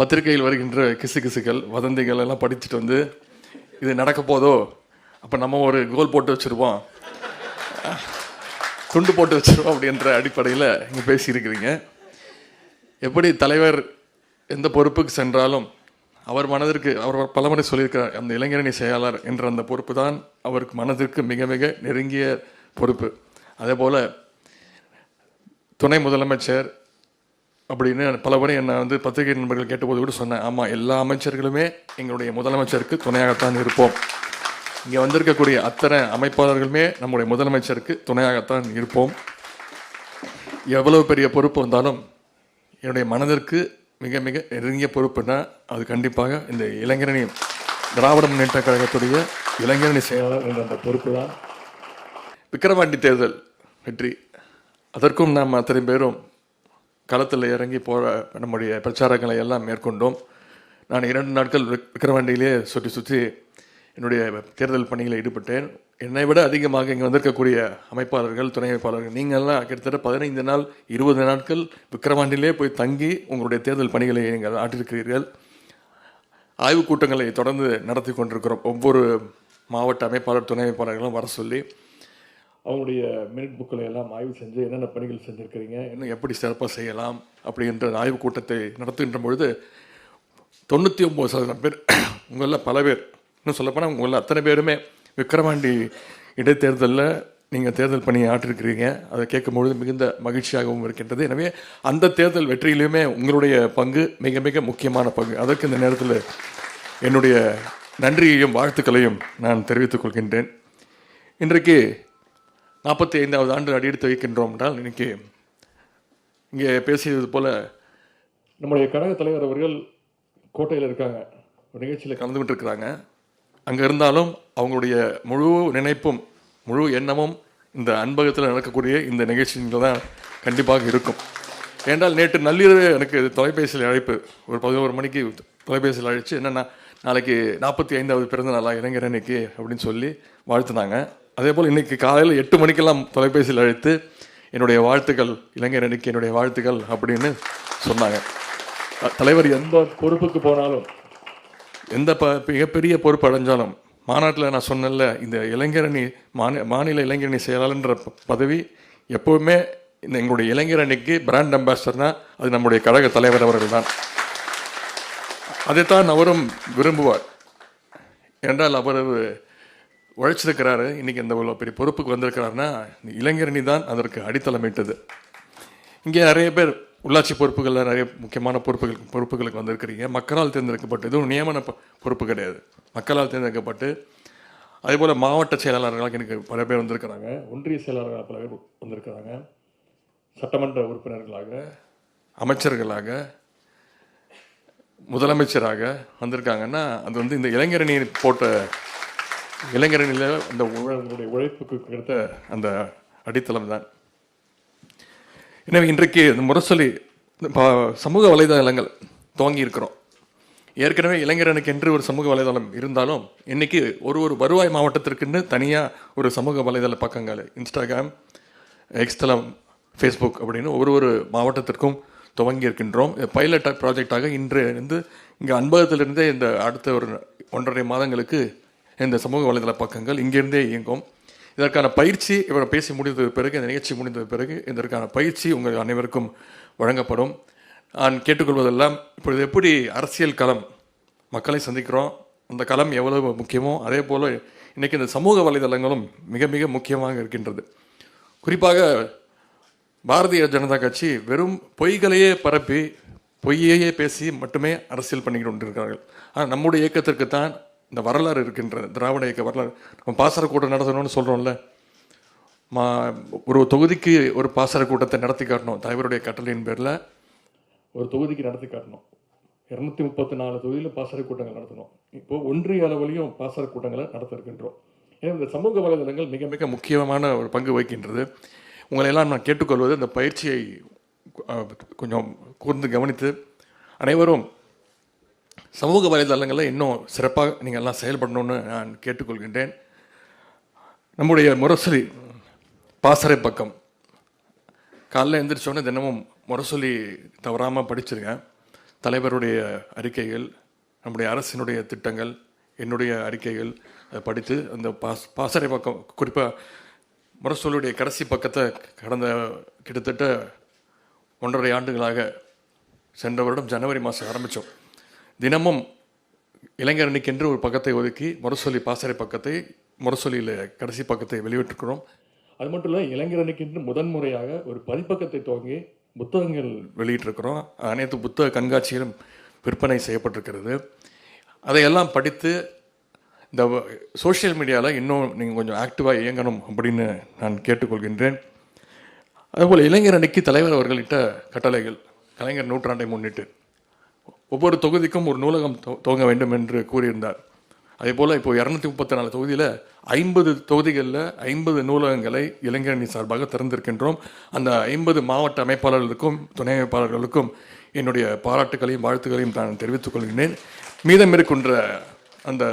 பத்திரிகையில் வருகின்ற கிசு கிசுகள் வதந்திகள் எல்லாம் படிச்சுட்டு வந்து இது நடக்க போதோ? அப்போ நம்ம ஒரு கோல் போட்டு வச்சுருவோம் துண்டு போட்டு வச்சிருவோம் அப்படின்ற அடிப்படையில் இங்கே பேசியிருக்கிறீங்க. எப்படி தலைவர் எந்த பொறுப்புக்கு சென்றாலும் அவர் மனதிற்கு அவர் பலமுறை சொல்லியிருக்கிறார் அந்த இளைஞரணி செயலாளர் என்ற அந்த பொறுப்பு தான் அவருக்கு மனதிற்கு மிக மிக நெருங்கிய பொறுப்பு. அதே போல் துணை முதலமைச்சர் அப்படின்னு பலமுறை என்னை வந்து பத்திரிகை நண்பர்கள் கேட்டபோது கூட சொன்னேன். ஆமாம் எல்லா அமைச்சர்களுமே எங்களுடைய முதலமைச்சருக்கு துணையாகத்தான் இருப்போம். இங்கே வந்திருக்கக்கூடிய அத்தனை அமைப்பாளர்களுமே நம்முடைய முதலமைச்சருக்கு துணையாகத்தான் இருப்போம். எவ்வளவு பெரிய பொறுப்பு வந்தாலும் என்னுடைய மனதிற்கு மிக மிக நெருங்கிய பொறுப்புனா அது கண்டிப்பாக இந்த இளைஞரணி திராவிட முன்னேற்ற கழகத்துடைய இளைஞரணி செயலாளர் என்ற அந்த பொறுப்பு தான் விக்கிரவாண்டி தேர்தல் வெற்றி. அதற்கும் நாம் அத்தனை பேரும் களத்தில் இறங்கி போற நம்முடைய பிரச்சாரங்களை எல்லாம் மேற்கொண்டோம். நான் இரண்டு நாட்கள் விக்- விக்கிரவாண்டியிலே சுற்றி சுற்றி என்னுடைய தேர்தல் பணியில் ஈடுபட்டேன். என்னை விட அதிகமாக இங்கே வந்திருக்கக்கூடிய அமைப்பாளர்கள் துணை அமைப்பாளர்கள் நீங்கள்லாம் கிட்டத்தட்ட பதினைந்து நாள் இருபது நாட்கள் விக்கிரவாண்டியிலே போய் தங்கி உங்களுடைய தேர்தல் பணிகளை நீங்கள் ஆற்றிருக்கிறீர்கள். ஆய்வுக் கூட்டங்களை தொடர்ந்து நடத்தி கொண்டிருக்கிறோம். ஒவ்வொரு மாவட்ட அமைப்பாளர் துணை அமைப்பாளர்களும் வர சொல்லி அவங்களுடைய மினிட் புக்களை எல்லாம் ஆய்வு செஞ்சு என்னென்ன பணிகள் செஞ்சுருக்கிறீங்க இன்னும் எப்படி சிறப்பாக செய்யலாம் அப்படின்ற ஆய்வுக் கூட்டத்தை நடத்துகின்ற பொழுது தொண்ணூற்றி ஒம்பது சதவீதம் பேர் உங்களில் பல பேர் இன்னும் சொல்லப்போனால் உங்களில் அத்தனை பேருமே விக்கிரவாண்டி இடைத்தேர்தலில் நீங்கள் தேர்தல் பணியை ஆற்றிருக்கிறீங்க. அதை கேட்கும்பொழுது மிகுந்த மகிழ்ச்சியாகவும் இருக்கின்றது. எனவே அந்த தேர்தல் வெற்றியிலுமே உங்களுடைய பங்கு மிக மிக முக்கியமான பங்கு. அதற்கு இந்த நேரத்தில் என்னுடைய நன்றியையும் வாழ்த்துக்களையும் நான் தெரிவித்துக் கொள்கின்றேன். இன்றைக்கு நாற்பத்தி ஐந்தாவது ஆண்டு அடியெடுத்து வைக்கின்றோம் என்றால் இன்னைக்கு இங்கே பேசியது போல் நம்முடைய கழக தலைவர் அவர்கள் கோட்டையில் இருக்காங்க. ஒரு நிகழ்ச்சியில் கலந்துகிட்டு இருக்கிறாங்க அங்கே இருந்தாலும் அவங்களுடைய முழு நினைப்பும் முழு எண்ணமும் இந்த அன்பகத்தில் நடக்கக்கூடிய இந்த நிகழ்ச்சியில் தான் கண்டிப்பாக இருக்கும். ஏன்றால் நேற்று நள்ளிரவு எனக்கு தொலைபேசியில் அழைப்பு. ஒரு பதினோரு மணிக்கு தொலைபேசியில் அழைச்சி என்னென்னா நாளைக்கு நாற்பத்தி ஐந்தாவது பிறந்த நாளாக இளைஞர் அன்னைக்கு அப்படின்னு சொல்லி வாழ்த்துனாங்க. அதே போல் இன்றைக்கி காலையில் எட்டு மணிக்கெல்லாம் தொலைபேசியில் அழைத்து என்னுடைய வாழ்த்துக்கள் இளைஞர் அன்னைக்கு என்னுடைய வாழ்த்துக்கள் அப்படின்னு சொன்னாங்க. தலைவர் எந்த பொறுப்புக்கு போனாலும் எந்த ப மிகப்பெரிய பொறுப்பு அடைஞ்சாலும் மாநாட்டில் நான் சொன்னேன்ல இந்த இளைஞரணி மாநில மாநில இளைஞரணி செயலாளர்ன்ற பதவி எப்போவுமே இந்த எங்களுடைய இளைஞரணிக்கு பிராண்ட் அம்பாசடர்னால் அது நம்முடைய கழக தலைவர் அவர்கள் தான் அதைத்தான் அவரும் விரும்புவார். என்றால் அவரது உழைச்சிருக்கிறாரு. இன்றைக்கி இந்த இவ்வளோ பெரிய பொறுப்புக்கு வந்திருக்கிறாருன்னா இளைஞரணி தான் அதற்கு அடித்தளமிட்டது. இங்கே நிறைய பேர் உள்ளாட்சி பொறுப்புகளில் நிறைய முக்கியமான பொறுப்புகள் பொறுப்புகளுக்கு வந்திருக்கிறீங்க. மக்களால் தேர்ந்தெடுக்கப்பட்டு இதுவும் நியமன பொறுப்பு கிடையாது. மக்களால் தேர்ந்தெடுக்கப்பட்டு அதேபோல் மாவட்ட செயலாளர்களாக எனக்கு பல பேர் வந்திருக்கிறாங்க. ஒன்றிய செயலாளர்களாக பல பேர் வந்திருக்கிறாங்க. சட்டமன்ற உறுப்பினர்களாக அமைச்சர்களாக முதலமைச்சராக வந்திருக்காங்கன்னா அது வந்து இந்த இளைஞரணியின் போட்ட இளைஞர்களில் அந்த உங்களுடைய உழைப்புக்கு கிடைத்த அந்த அடித்தளம் தான். எனவே இன்றைக்கு இந்த முரசொலி இந்த சமூக வலைதளங்கள் துவங்கி இருக்கிறோம். ஏற்கனவே இளைஞரனுக்கு என்று ஒரு சமூக வலைதளம் இருந்தாலும் இன்னைக்கு ஒரு ஒரு வருவாய் மாவட்டத்திற்குன்னு தனியாக ஒரு சமூக வலைதள பக்கங்கள் இன்ஸ்டாகிராம் எக்ஸ்தலம் ஃபேஸ்புக் அப்படின்னு ஒரு ஒரு மாவட்டத்திற்கும் துவங்கி இருக்கின்றோம். பைலட் ப்ராஜெக்டாக இன்று இருந்து இங்கே அன்பகத்திலிருந்தே இந்த அடுத்த ஒரு ஒன்றரை மாதங்களுக்கு இந்த சமூக வலைதள பக்கங்கள் இங்கிருந்தே இயங்கும். இதற்கான பயிற்சி இவர் பேசி முடிந்தது பிறகு இந்த நிகழ்ச்சி முடிந்தது பிறகு இதற்கான பயிற்சி உங்கள் அனைவருக்கும் வழங்கப்படும். நான் கேட்டுக்கொள்வதெல்லாம் இப்பொழுது எப்படி அரசியல் களம் மக்களை சந்திக்கிறோம் அந்த களம் எவ்வளவு முக்கியமோ அதே போல் இன்றைக்கி இந்த சமூக வலைதளங்களும் மிக மிக முக்கியமாக இருக்கின்றது. குறிப்பாக பாரதிய ஜனதா கட்சி வெறும் பொய்களையே பரப்பி பொய்யையே பேசி மட்டுமே அரசியல் பண்ணிக்கிட்டு கொண்டிருக்கிறார்கள். ஆனால் நம்முடைய இயக்கத்திற்கு தான் இந்த வரலாறு இருக்கின்ற திராவிட இயக்க வரலாறு. நம்ம பாசர கூட்டம் நடத்தணும்னு சொல்கிறோம்ல மா ஒரு தொகுதிக்கு ஒரு பாசர கூட்டத்தை நடத்தி காட்டணும். தலைவருடைய கட்டளையின் பேரில் ஒரு தொகுதிக்கு நடத்தி காட்டணும். இரநூத்தி முப்பத்தி நாலு தொகுதியில் பாசறை கூட்டங்கள் நடத்தணும். இப்போது ஒன்றிய அளவிலையும் பாசறை கூட்டங்களை நடத்த இருக்கின்றோம் ஏன்னா இந்த சமூக வலைதளங்கள் மிக மிக முக்கியமான ஒரு பங்கு வகிக்கின்றது. உங்களை எல்லாம் நான் கேட்டுக்கொள்வது இந்த பயிற்சியை கொஞ்சம் கூர்ந்து கவனித்து அனைவரும் சமூக வலைதளங்களில் இன்னும் சிறப்பாக நீங்கள் எல்லாம் செயல்படணும்னு நான் கேட்டுக்கொள்கின்றேன். நம்முடைய முரசொலி பாசறை பக்கம். காலைல எந்திரிச்சோடனே தினமும் முரசொலி தவறாமல் படிச்சிருக்கேன். தலைவருடைய அறிக்கைகள் நம்முடைய அரசினுடைய திட்டங்கள் என்னுடைய அறிக்கைகள் அதை படித்து அந்த பாஸ் பாசறை பக்கம் குறிப்பாக முரசொலியுடைய கடைசி பக்கத்தை கடந்த கிட்டத்தட்ட ஒன்றரை ஆண்டுகளாக சென்ற வருடம் ஜனவரி மாதம் ஆரம்பித்தோம். தினமும் இளைஞரணிக்கென்று ஒரு பக்கத்தை ஒதுக்கி முரசொலி பாசறை பக்கத்தை முரசொலியில் கடைசி பக்கத்தை வெளியிட்டிருக்கிறோம். அது மட்டும் இல்லை இளைஞரணிக்கென்று முதன்முறையாக ஒரு பதிப்பக்கத்தை துவங்கி புத்தகங்கள் வெளியிட்டிருக்கிறோம். அனைத்து புத்தக கண்காட்சிகளும் விற்பனை செய்யப்பட்டிருக்கிறது. அதையெல்லாம் படித்து இந்த சோஷியல் மீடியாவில் இன்னும் நீங்கள் கொஞ்சம் ஆக்டிவாக இயங்கணும் அப்படின்னு நான் கேட்டுக்கொள்கின்றேன். அதுபோல் இளைஞர் அணிக்கு தலைவர் அவர்கள்ட்ட கட்டளைகள். கலைஞர் நூற்றாண்டை முன்னிட்டு. ஒவ்வொரு தொகுதிக்கும் ஒரு நூலகம் துவங்க வேண்டும் என்று கூறியிருந்தார். அதே போல் இப்போ இரநூத்தி முப்பத்தி நாலு தொகுதியில் ஐம்பது தொகுதிகளில் ஐம்பது நூலகங்களை இளைஞரணி சார்பாக திறந்திருக்கின்றோம். அந்த ஐம்பது மாவட்ட அமைப்பாளர்களுக்கும் துணை அமைப்பாளர்களுக்கும் என்னுடைய பாராட்டுகளையும் வாழ்த்துக்களையும் நான் தெரிவித்துக் கொள்கிறேன் மீதம் இருக்கின்ற அந்த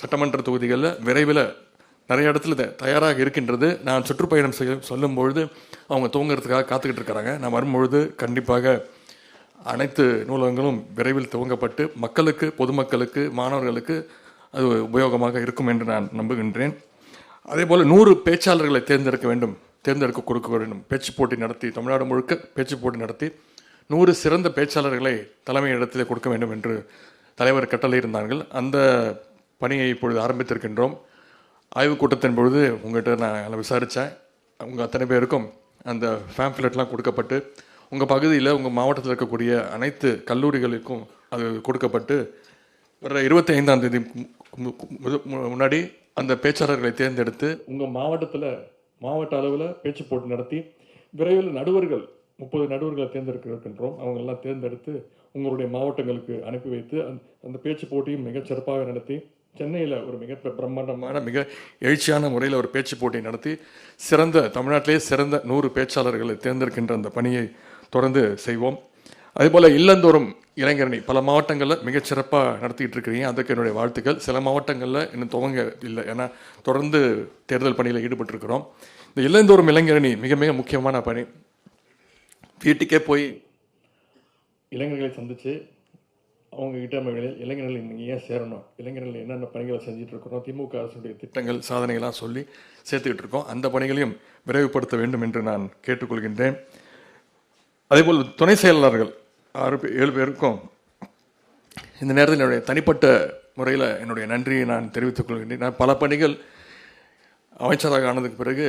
சட்டமன்ற தொகுதிகளில் விரைவில் நிறைய இடத்துல தயாராக இருக்கின்றது. நான் சுற்றுப்பயணம் செய்ய சொல்லும்பொழுது அவங்க தூங்குறதுக்காக காத்துக்கிட்டு இருக்கிறாங்க. நான் வரும்பொழுது கண்டிப்பாக அனைத்து நூலகங்களும் விரைவில் துவங்கப்பட்டு மக்களுக்கு பொதுமக்களுக்கு மாணவர்களுக்கு அது உபயோகமாக இருக்கும் என்று நான் நம்புகின்றேன். அதே போல் நூறு பேச்சாளர்களை தேர்ந்தெடுக்க வேண்டும் தேர்ந்தெடுக்க கொடுக்க வேண்டும். பேச்சு போட்டி நடத்தி தமிழ்நாடு முழுக்க பேச்சு போட்டி நடத்தி நூறு சிறந்த பேச்சாளர்களை தலைமை இடத்திலே கொடுக்க வேண்டும் என்று தலைவர் கட்டளையிருந்தார்கள் அந்த பணியை இப்பொழுது ஆரம்பித்திருக்கின்றோம். ஆய்வுக் கூட்டத்தின் பொழுது உங்கள்கிட்ட நான் விசாரித்தேன் உங்கள் அத்தனை பேருக்கும் அந்த ஃபேம்ப்ளெட்லாம் கொடுக்கப்பட்டு உங்கள் பகுதியில் உங்கள் மாவட்டத்தில் இருக்கக்கூடிய அனைத்து கல்லூரிகளுக்கும் அது கொடுக்கப்பட்டு வர இருபத்தி ஐந்தாம் தேதி மு- மு- முன்னாடி அந்த பேச்சாளர்களை தேர்ந்தெடுத்து உங்கள் மாவட்டத்தில் மாவட்ட அளவில் பேச்சு போட்டி நடத்தி விரைவில் நடுவர்கள் முப்பது நடுவர்களை தேர்ந்தெடுக்க இருக்கின்றோம் அவங்கெல்லாம் தேர்ந்தெடுத்து உங்களுடைய மாவட்டங்களுக்கு அனுப்பி வைத்து அந்த அந்த பேச்சு போட்டியும் மிக சிறப்பாக நடத்தி சென்னையில் ஒரு மிக பிரம்மாண்டமான மிக எழுச்சியான முறையில் ஒரு பேச்சு போட்டி நடத்தி சிறந்த தமிழ்நாட்டிலே சிறந்த நூறு பேச்சாளர்களை தேர்ந்தெடுக்கின்ற அந்த பணியை தொடர்ந்து செய்வோம். அதேபோல் இல்லந்தோறும் இளைஞரணி பல மாவட்டங்களில் மிகச்சிறப்பாக நடத்திக்கிட்டு இருக்கிறீங்க. அதுக்கு என்னுடைய வாழ்த்துக்கள். சில மாவட்டங்களில் இன்னும் துவங்க இல்லை. ஏன்னா தொடர்ந்து தேர்தல் பணியில் ஈடுபட்டிருக்கிறோம். இந்த இல்லந்தோறும் இளைஞரணி மிக மிக முக்கியமான பணி. வீட்டுக்கே போய் இளைஞர்களை சந்தித்து அவங்க கிட்ட நம்ம இளைஞர்கள் நீங்கள் ஏன் சேரணும்? இளைஞர்கள் என்னென்ன பணிகளை செஞ்சுட்டு இருக்கிறோம்? திமுக அரசுடைய திட்டங்கள் சாதனைகளாக சொல்லி சேர்த்துக்கிட்டு இருக்கோம். அந்த பணிகளையும் விரைவுபடுத்த வேண்டும் என்று நான் கேட்டுக்கொள்கின்றேன். அதேபோல் துணை செயலாளர்கள் ஆறு பேர் ஏழு பேருக்கும் இந்த நேரத்தில் என்னுடைய தனிப்பட்ட முறையில் என்னுடைய நன்றியை நான் தெரிவித்துக் கொள்கின்றேன். நான் பல பணிகள் அமைச்சராக ஆனதுக்கு பிறகு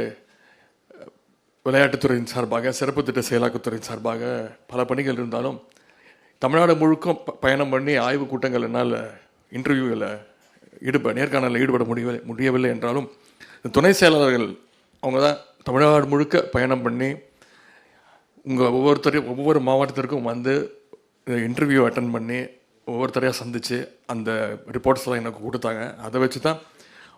விளையாட்டுத்துறையின் சார்பாக சிறப்பு திட்ட செயலாக்கத்துறையின் சார்பாக பல பணிகள் இருந்தாலும் தமிழ்நாடு முழுக்கும் ப- பயணம் பண்ணி ஆய்வுக் கூட்டங்கள் என்னால் இன்டர்வியூவில் ஈடுபட நேர்காணலில் ஈடுபட முடியவில்லை முடியவில்லை என்றாலும் இந்த துணை செயலாளர்கள் அவங்க தான் தமிழ்நாடு முழுக்க பயணம் பண்ணி உங்கள் ஒவ்வொருத்தரையும் ஒவ்வொரு மாவட்டத்திற்கும் வந்து இன்டர்வியூ அட்டன் பண்ணி ஒவ்வொருத்தரையாக சந்தித்து அந்த ரிப்போர்ட்ஸ்லாம் எனக்கு கொடுத்தாங்க. அதை வச்சு தான்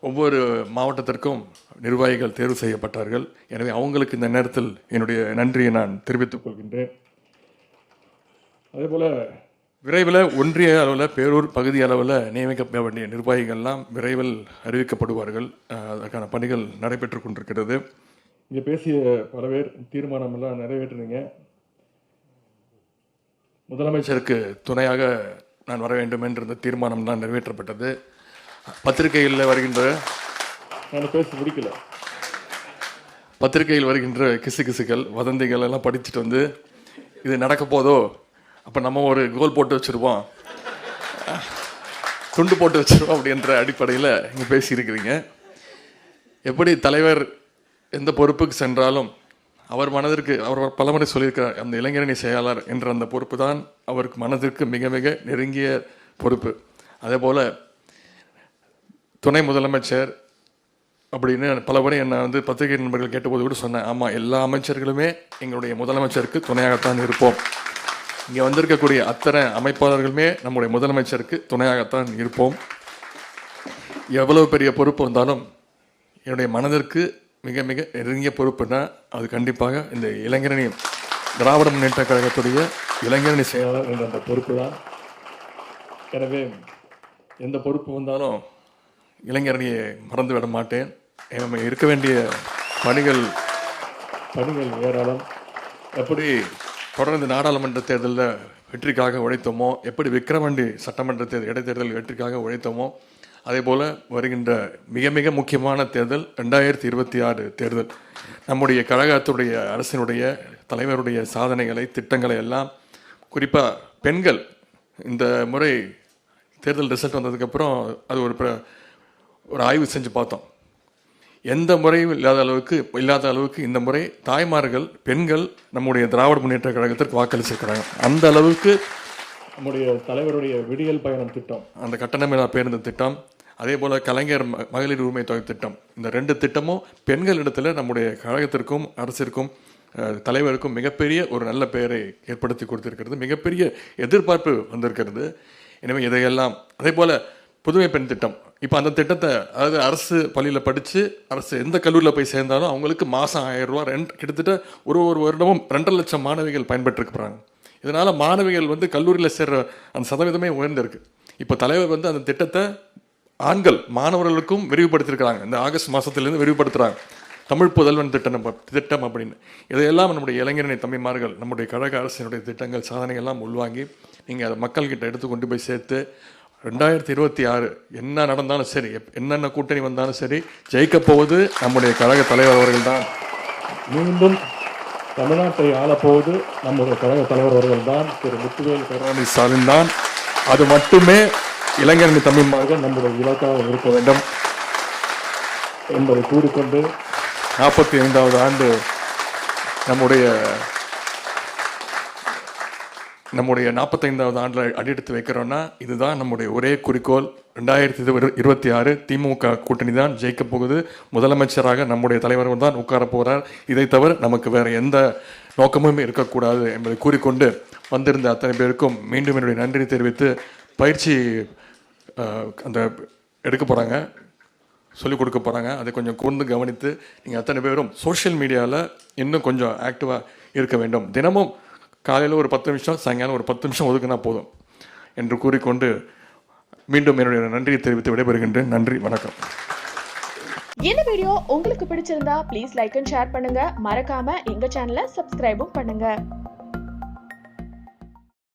ஒவ்வொரு மாவட்டத்திற்கும் நிர்வாகிகள் தேர்வு செய்யப்பட்டார்கள். எனவே அவங்களுக்கு இந்த நேரத்தில் என்னுடைய நன்றியை நான் தெரிவித்துக் கொள்கின்றேன். அதே போல் விரைவில் ஒன்றிய அளவில் பேரூர் பகுதி அளவில் நியமிக்கப்பட வேண்டிய நிர்வாகிகள்லாம் விரைவில் அறிவிக்கப்படுவார்கள். அதற்கான பணிகள் நடைபெற்று கொண்டிருக்கிறது. இங்கே பேசிய பல பேர் தீர்மானமெல்லாம் நிறைவேற்றினீங்க. முதலமைச்சருக்கு துணையாக நான் வர வேண்டும் என்ற தீர்மானம் தான் நிறைவேற்றப்பட்டது. பத்திரிகையில் வருகின்ற நான் பேசி முடிக்கல. பத்திரிகையில் வருகின்ற கிசு கிசுகள் வதந்திகள் எல்லாம் படிச்சுட்டு வந்து இது நடக்க போதோ? அப்போ நம்ம ஒரு கோல் போட்டு வச்சுருவோம் துண்டு போட்டு வச்சிருவோம் அப்படின்ற அடிப்படையில் இங்கே பேசியிருக்கிறீங்க. எப்படி தலைவர் எந்த பொறுப்புக்கு சென்றாலும் அவர் மனதிற்கு அவர் பலமுறை சொல்லியிருக்கிறார் அந்த இளைஞரணி செயலாளர் என்ற அந்த பொறுப்பு தான் அவருக்கு மனதிற்கு மிக மிக நெருங்கிய பொறுப்பு. அதே போல் துணை முதலமைச்சர் அப்படின்னு பல முறை என்னை வந்து பத்திரிகை நண்பர்கள் கேட்டபோது கூட சொன்னேன் ஆமாம் எல்லா அமைச்சர்களுமே எங்களுடைய முதலமைச்சருக்கு துணையாகத்தான் இருப்போம். இங்கே வந்திருக்கக்கூடிய அத்தனை அமைப்பாளர்களுமே நம்முடைய முதலமைச்சருக்கு துணையாகத்தான் இருப்போம். எவ்வளவு பெரிய பொறுப்பு வந்தாலும் என்னுடைய மனதிற்கு மிக மிக நெருங்கிய பொறுப்புனா அது கண்டிப்பாக இந்த இளைஞரணி திராவிட முன்னேற்ற கழகத்துடைய இளைஞரணி செயலாளர் என்ற அந்த பொறுப்பு தான் எனவே எந்த பொறுப்பு வந்தாலும் இளைஞரணியை மறந்து விட மாட்டேன். நம்ம இருக்க வேண்டிய பணிகள் பணிகள் ஏராளம். எப்படி தொடர்ந்து நாடாளுமன்ற தேர்தலில் வெற்றிக்காக உழைத்தோமோ எப்படி விக்கிரவாண்டி சட்டமன்ற தேர்தல் இடைத்தேர்தல் வெற்றிக்காக உழைத்தோமோ அதே போல் வருகின்ற மிக மிக முக்கியமான தேர்தல் ரெண்டாயிரத்தி இருபத்தி ஆறு தேர்தல். நம்முடைய கழகத்துடைய அரசினுடைய தலைவருடைய சாதனைகளை திட்டங்களை எல்லாம் குறிப்பாக பெண்கள் இந்த முறை தேர்தல் ரிசல்ட் வந்ததுக்கப்புறம் அது ஒரு ஒரு ஆய்வு செஞ்சு பார்த்தோம். எந்த முறையும் இல்லாத அளவுக்கு இல்லாத அளவுக்கு இந்த முறை தாய்மார்கள் பெண்கள் நம்முடைய திராவிட முன்னேற்ற கழகத்திற்கு வாக்களிச்சிருக்கிறாங்க. அந்த அளவுக்கு நம்முடைய தலைவருடைய விடியல் பயணம் திட்டம். அந்த கட்டணமில்லா பேருந்து திட்டம் அதே போல் கலைஞர் ம- மகளிர் உரிமை தொகை திட்டம். இந்த ரெண்டு திட்டமும் பெண்களிடத்தில் நம்முடைய கழகத்திற்கும் அரசிற்கும் தலைவருக்கும் மிகப்பெரிய ஒரு நல்ல பெயரை ஏற்படுத்தி கொடுத்திருக்கிறது. மிகப்பெரிய எதிர்பார்ப்பு வந்திருக்கிறது. எனவே இதையெல்லாம் அதே போல் புதுமை பெண் திட்டம். இப்போ அந்த திட்டத்தை அதாவது அரசு பள்ளியில் படித்து அரசு எந்த கல்லூரியில் போய் சேர்ந்தாலும் அவங்களுக்கு மாதம் ஆயிரம் ரூபா ரெண்டு கிட்டத்தட்ட ஒரு ஒரு வருடமும் ரெண்டரை லட்சம் மாணவிகள் பயன்பெற்றுக்கு போகிறாங்க இதனால் மாணவிகள் வந்து கல்லூரியில் சேர்கிற அந்த சதவீதமே உயர்ந்திருக்கு. இப்போ தலைவர் வந்து அந்த திட்டத்தை ஆண்கள் மாணவர்களுக்கும் விரிவுபடுத்தியிருக்கிறாங்க. இந்த ஆகஸ்ட் மாதத்துலேருந்து விரிவுபடுத்துகிறாங்க தமிழ் புதல்வன் திட்டம் திட்டம் அப்படின்னு. இதையெல்லாம் நம்முடைய இளைஞரணி தம்பிமார்கள் நம்முடைய கழக அரசினுடைய திட்டங்கள் சாதனைகள்லாம் உள்வாங்கி நீங்கள் அதை மக்கள்கிட்ட எடுத்து கொண்டு போய் சேர்த்து ரெண்டாயிரத்தி இருபத்தி ஆறு என்ன நடந்தாலும் சரி எப்- என்னென்ன கூட்டணி வந்தாலும் சரி ஜெயிக்கப் போவது நம்முடைய கழக தலைவர் அவர்கள் தான் மீண்டும் தமிழ்நாட்டை ஆளப்போவது நம்முடைய கழக தலைவர் அவர்கள் தான் திரு முத்துவேல் கருணாநிதி ஸ்டாலின் தான் அது மட்டுமே இளைஞரணி தமிழ்மார்கள் நம்முடைய இலக்காக இருக்க வேண்டும் என்பதை கூறிக்கொண்டு நாற்பத்தி ஐந்தாவது ஆண்டு நம்முடைய நம்முடைய நாற்பத்தைந்தாவது ஆண்டில் அடியெடுத்து வைக்கிறோன்னா இதுதான் நம்முடைய ஒரே குறிக்கோள். ரெண்டாயிரத்தி இருபத்தி ஆறு திமுக கூட்டணி தான் ஜெயிக்கப் போகுது. முதலமைச்சராக நம்முடைய தலைவர் தான் உட்கார போகிறார் இதை தவிர நமக்கு வேறு எந்த நோக்கமும் இருக்கக்கூடாது என்பதை கூறிக்கொண்டு வந்திருந்த அத்தனை பேருக்கும் மீண்டும் என்னுடைய நன்றி தெரிவித்து பயிற்சி அந்த எடுக்க போகிறாங்க சொல்லிக் கொடுக்க போகிறாங்க அதை கொஞ்சம் கூர்ந்து கவனித்து நீங்கள் அத்தனை பேரும் சோஷியல் மீடியாவில் இன்னும் கொஞ்சம் ஆக்டிவாக இருக்க வேண்டும். தினமும் காலையில் ஒரு பத்து நிமிஷம் சாயங்காலம் ஒரு பத்து நிமிஷம் ஒதுக்குனா போதும் என்று கூறிக்கொண்டு மீண்டும் என்னுடைய நன்றியை தெரிவித்து விடைபெறுகின்றேன். நன்றி வணக்கம். இந்த வீடியோ உங்களுக்கு பிடிச்சிருந்தா ப்ளீஸ் லைக் அண்ட் ஷேர் பண்ணுங்க. மறக்காம எங்க சேனலை சப்ஸ்கிரைபும் பண்ணுங்க.